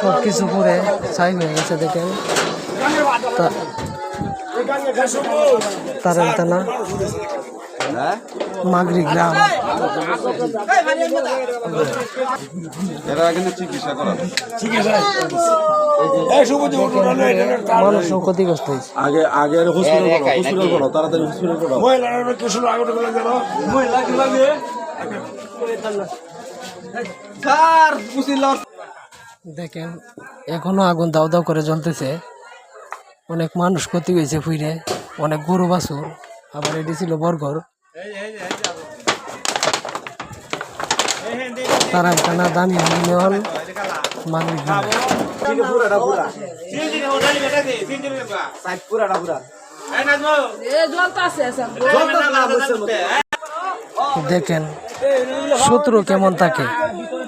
সব কিছু করে ছাই হয়ে গেছে দেখেন। মাগরি গ্রাম। এরা কিন্তু চিকিৎসা করা মানুষও ক্ষতিগ্রস্ত হয়েছে। আগে আগে হসপিটাল করো হসপিটাল করো তাড়াতাড়ি দেখেন এখনও আগুন দাও দাও করে জ্বলতেছে অনেক মানুষ ক্ষতি হয়েছে ফুইরে অনেক গরু বাছুর আবার এটি ছিল বরঘর তারা টানা দামি মাগরি দেখেন শত্রু কেমন থাকে?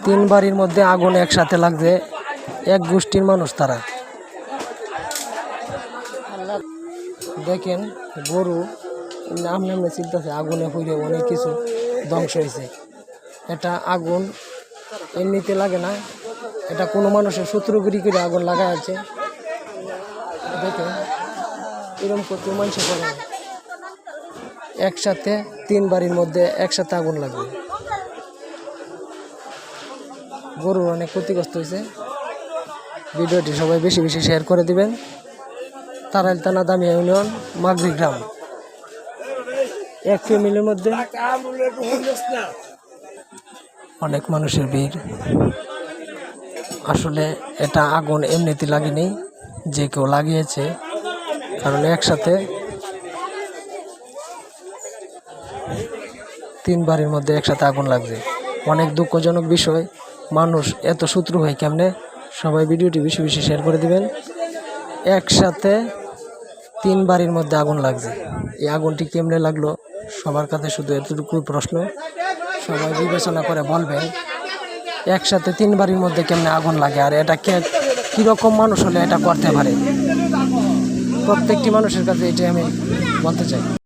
তিন বাড়ির মধ্যে আগুন একসাথে লাগছে, এক গোষ্ঠীর মানুষ তারা। দেখেন, গরু আমনে আমনে চিন্তাছে, আগুনে হইলে অনেক কিছু ধ্বংস হয়েছে। এটা আগুন এমনিতে লাগে না, এটা কোনো মানুষের শত্রুগিরি করে আগুন লাগা আছে। দেখেন এরকম করতে মানুষ করে একসাথে, তিন বাড়ির মধ্যে একসাথে আগুন লাগবে। গরুর অনেক ক্ষতিগ্রস্ত হয়েছে। ভিডিওটি সবাই বেশি বেশি শেয়ার করে দিবেন। তারাইল থানা দামিয়া ইউনিয়ন, মাগরি গ্রাম। এক ফ্যামিলির মধ্যে অনেক মানুষের ভিড়। আসলে এটা আগুন এমনিতে লাগেনি, যে কেউ লাগিয়েছে, কারণ একসাথে তিন বাড়ির মধ্যে একসাথে আগুন লাগছে। অনেক দুঃখজনক বিষয় মানুষ এত শত্রু হয় কেমনে? সবাই ভিডিওটি বেশি বেশি শেয়ার করে দিবেন। একসাথে তিন বাড়ির মধ্যে আগুন লাগছে। এই আগুনটি কেমনে লাগল? সবার কাছে শুধু এতটুকু প্রশ্ন। সবাই বিবেচনা করে বলবেন, একসাথে তিন বাড়ির মধ্যে কেমনে আগুন লাগে আর এটা কে, কীরকম মানুষ হলে এটা করতে পারে? প্রত্যেকটি মানুষের কাছে এটাই আমি বলতে চাই।